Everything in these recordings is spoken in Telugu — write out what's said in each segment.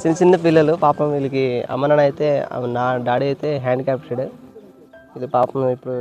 చిన్న చిన్న పిల్లలు పాపం వీళ్ళకి అమ్మ నాన్న అయితే నా డాడీ అయితే హ్యాండ్ క్యాప్టెడ్ ఇది పాపం ఇప్పుడు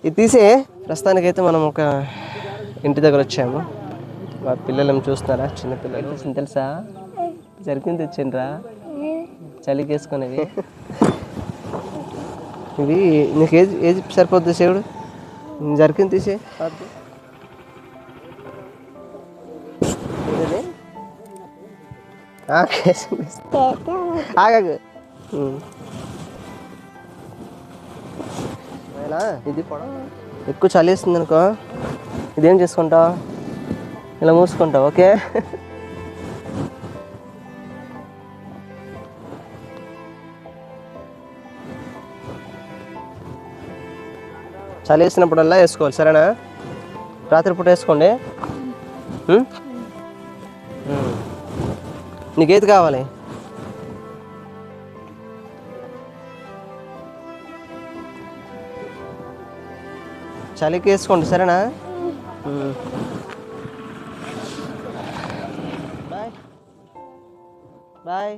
ఇది తీసే ప్రస్తుతానికైతే మనం ఒక ఇంటి దగ్గర వచ్చాము. మా పిల్లలు చూస్తున్నారా చిన్న పిల్లలు. తెలుసా? జరిగింది తెచ్చిండ్రా? చలికి వేసుకునేవి ఇవి నీకు ఏది ఏది సరిపోద్ది శివుడు? జరికింది తీసే. ఆగాగు. ఉమ్. ఇది పొడవ ఎక్కువ చలిస్తుంది అనుకో. ఇదేం చేసుకుంటావు? ఇలా మూసుకుంటావు ఓకే? చలి వేసినప్పుడల్లా వేసుకోవాలి సరేనా? రాత్రిపూట వేసుకోండి. నీకేది కావాలి? చలికి వేసుకోండి సరేనా? బాయ్. బాయ్.